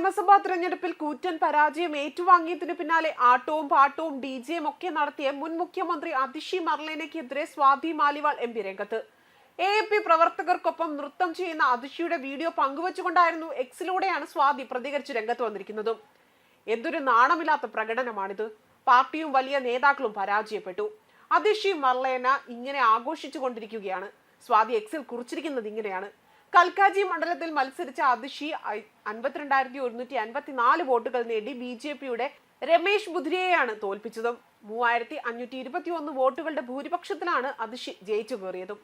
നിയമസഭാ തെരഞ്ഞെടുപ്പിൽ കൂറ്റൻ പരാജയം ഏറ്റുവാങ്ങിയതിനു പിന്നാലെ ആട്ടവും പാട്ടവും ഡി ജെയും ഒക്കെ നടത്തിയ മുൻ മുഖ്യമന്ത്രി അതിഷി മർലേനയ്ക്കെതിരെ സ്വാതി മാലിവാൾ എം പി രംഗത്ത്. എ പി പ്രവർത്തകർക്കൊപ്പം നൃത്തം ചെയ്യുന്ന അതിഷിയുടെ വീഡിയോ പങ്കുവച്ചുകൊണ്ടായിരുന്നു എക്സിലൂടെയാണ് സ്വാതി പ്രതികരിച്ച് രംഗത്ത് വന്നിരിക്കുന്നതും. എന്തൊരു നാണമില്ലാത്ത പ്രകടനമാണിത്. പാർട്ടിയും വലിയ നേതാക്കളും പരാജയപ്പെട്ടു. അതിഷി മർലേന ഇങ്ങനെ ആഘോഷിച്ചു കൊണ്ടിരിക്കുകയാണ് സ്വാതി എക്സിൽ കുറിച്ചിരിക്കുന്നത് ഇങ്ങനെയാണ്. കൽക്കാജി മണ്ഡലത്തിൽ മത്സരിച്ച അതിഷി അൻപത്തിരണ്ടായിരത്തി ഒരുന്നൂറ്റി അൻപത്തിനാല് വോട്ടുകൾ നേടി ബി ജെ പിയുടെ രമേശ് ബുദ്രിയെയാണ് തോൽപ്പിച്ചതും. മൂവായിരത്തി അഞ്ഞൂറ്റി ഇരുപത്തി ഒന്ന് വോട്ടുകളുടെ ഭൂരിപക്ഷത്തിലാണ് അതിഷി ജയിച്ചു കയറിയതും.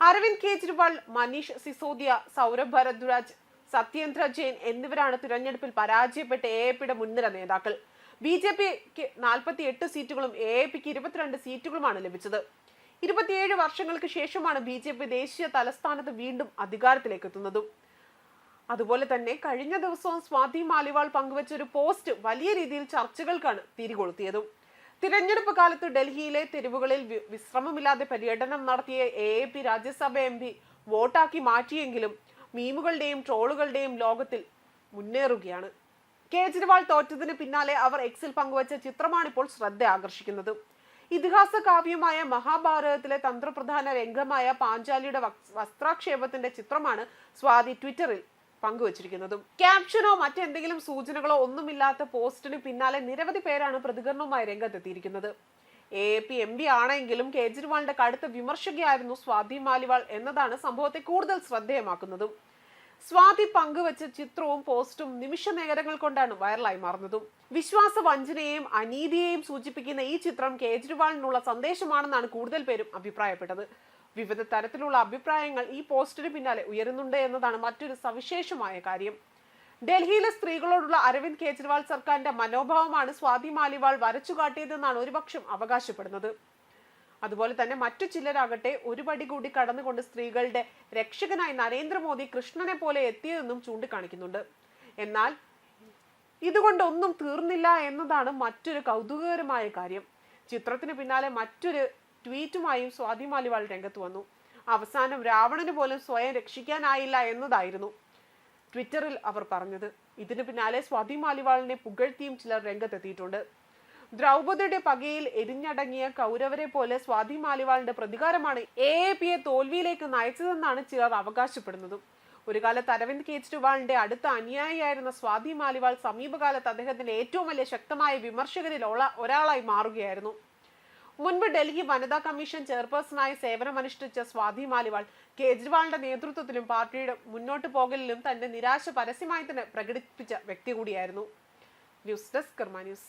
അരവിന്ദ് കെജ്രിവാൾ മനീഷ് സിസോദിയ സൗരഭ് ഭരദ്വാജ് സത്യേന്ദ്ര ജെയിൻ എന്നിവരാണ് തിരഞ്ഞെടുപ്പിൽ പരാജയപ്പെട്ട എ എ പിയുടെ മുൻനിര നേതാക്കൾ. ബി ജെ പിക്ക് നാൽപ്പത്തി എട്ട് സീറ്റുകളും എ എ പിക്ക് ഇരുപത്തിരണ്ട് സീറ്റുകളുമാണ് ലഭിച്ചത്. ഇരുപത്തിയേഴ് വർഷങ്ങൾക്ക് ശേഷമാണ് ബി ജെ പി ദേശീയ തലസ്ഥാനത്ത് വീണ്ടും അധികാരത്തിലേക്ക് എത്തുന്നതും അതുപോലെ തന്നെ കഴിഞ്ഞ ദിവസവും സ്വാതി മാലിവാൾ പങ്കുവച്ച ഒരു പോസ്റ്റ് വലിയ രീതിയിൽ ചർച്ചകൾക്കാണ് തിരികൊളുത്തിയതും. തിരഞ്ഞെടുപ്പ് കാലത്ത് ഡൽഹിയിലെ തെരുവുകളിൽ വിശ്രമമില്ലാതെ പര്യടനം നടത്തിയ A A P Rajya Sabha M P വോട്ടാക്കി മാറ്റിയെങ്കിലും മീമുകളുടെയും ട്രോളുകളുടെയും ലോകത്തിൽ മുന്നേറുകയാണ്. കേജ്രിവാൾ തോറ്റതിന് പിന്നാലെ അവർ എക്സിൽ പങ്കുവച്ച ചിത്രമാണിപ്പോൾ ശ്രദ്ധ ആകർഷിക്കുന്നത് ഇതിഹാസ കാവ്യമായ മഹാഭാരതത്തിലെ തന്ത്രപ്രധാന രംഗമായ പാഞ്ചാലിയുടെ വസ്ത്രാക്ഷേപത്തിന്റെ ചിത്രമാണ് സ്വാതി ട്വിറ്ററിൽ പങ്കുവച്ചിരിക്കുന്നതും. ക്യാപ്ഷനോ മറ്റെന്തെങ്കിലും സൂചനകളോ ഒന്നുമില്ലാത്ത പോസ്റ്റിന് പിന്നാലെ നിരവധി പേരാണ് പ്രതികരണവുമായി രംഗത്തെത്തിയിരിക്കുന്നത്. എ പി എം പി ആണെങ്കിലും കേജ്രിവാളിന്റെ കടുത്ത വിമർശകയായിരുന്നു സ്വാതി മാലിവാൾ എന്നതാണ് സംഭവത്തെ കൂടുതൽ ശ്രദ്ധേയമാക്കുന്നതും. സ്വാതി പങ്കുവച്ച ചിത്രവും പോസ്റ്റും നിമിഷ നേരങ്ങൾ കൊണ്ടാണ് വൈറലായി മാറുന്നതും. വിശ്വാസ വഞ്ചനയെയും അനീതിയെയും സൂചിപ്പിക്കുന്ന ഈ ചിത്രം കേജ്രിവാളിനുള്ള സന്ദേശമാണെന്നാണ് കൂടുതൽ പേരും അഭിപ്രായപ്പെട്ടത്. വിവിധ തരത്തിലുള്ള അഭിപ്രായങ്ങൾ ഈ പോസ്റ്റിന് പിന്നാലെ ഉയരുന്നുണ്ട് എന്നതാണ് മറ്റൊരു സവിശേഷമായ കാര്യം. ഡൽഹിയിലെ സ്ത്രീകളോടുള്ള അരവിന്ദ് കേജ്രിവാൾ സർക്കാരിന്റെ മനോഭാവമാണ് സ്വാതി മാലിവാൾ വരച്ചു കാട്ടിയതെന്നാണ് ഒരുപക്ഷം അവകാശപ്പെടുന്നത്. അതുപോലെ തന്നെ മറ്റു ചിലരാകട്ടെ ഒരു പടി കൂടി കടന്നുകൊണ്ട് സ്ത്രീകളുടെ രക്ഷകനായി നരേന്ദ്രമോദി കൃഷ്ണനെ പോലെ എത്തിയതെന്നും ചൂണ്ടിക്കാണിക്കുന്നുണ്ട്. എന്നാൽ ഇതുകൊണ്ടൊന്നും തീർന്നില്ല എന്നതാണ് മറ്റൊരു കൗതുകകരമായ കാര്യം. ചിത്രത്തിന് പിന്നാലെ മറ്റൊരു ട്വീറ്റുമായും സ്വാതി മാലിവാൾ രംഗത്ത് വന്നു. അവസാനം രാവണന് പോലും സ്വയം രക്ഷിക്കാനായില്ല എന്നതായിരുന്നു ട്വിറ്ററിൽ അവർ പറഞ്ഞത്. ഇതിനു പിന്നാലെ സ്വാതി മാലിവാളിനെ പുകഴ്ത്തിയും ചിലർ രംഗത്തെത്തിയിട്ടുണ്ട്. ദ്രൗപദിയുടെ പകയിൽ എരിഞ്ഞടങ്ങിയ കൗരവരെ പോലെ സ്വാതി മാലിവാളിന്റെ പ്രതികാരമാണ് എ എ പിയെ തോൽവിയിലേക്ക് നയിച്ചതെന്നാണ് ചിലർ അവകാശപ്പെടുന്നത്. ഒരു കാലത്ത് അരവിന്ദ് കെജ്രിവാളിന്റെ അടുത്ത അനുയായിയായിരുന്ന സ്വാതി മാലിവാൾ സമീപകാലത്ത് അദ്ദേഹത്തിന്റെ ഏറ്റവും വലിയ ശക്തമായ വിമർശകരിൽ ഒരാളായി മാറുകയായിരുന്നു. മുൻപ് ഡൽഹി വനിതാ കമ്മീഷൻ ചെയർപേഴ്സണായി സേവനമനുഷ്ഠിച്ച സ്വാതി മാലിവാൾ കേജ്രിവാളിന്റെ നേതൃത്വത്തിലും പാർട്ടിയുടെ മുന്നോട്ട് പോകലിലും തന്റെ നിരാശ പരസ്യമായി തന്നെ പ്രകടിപ്പിച്ച വ്യക്തി കൂടിയായിരുന്നു. News desk Karma news.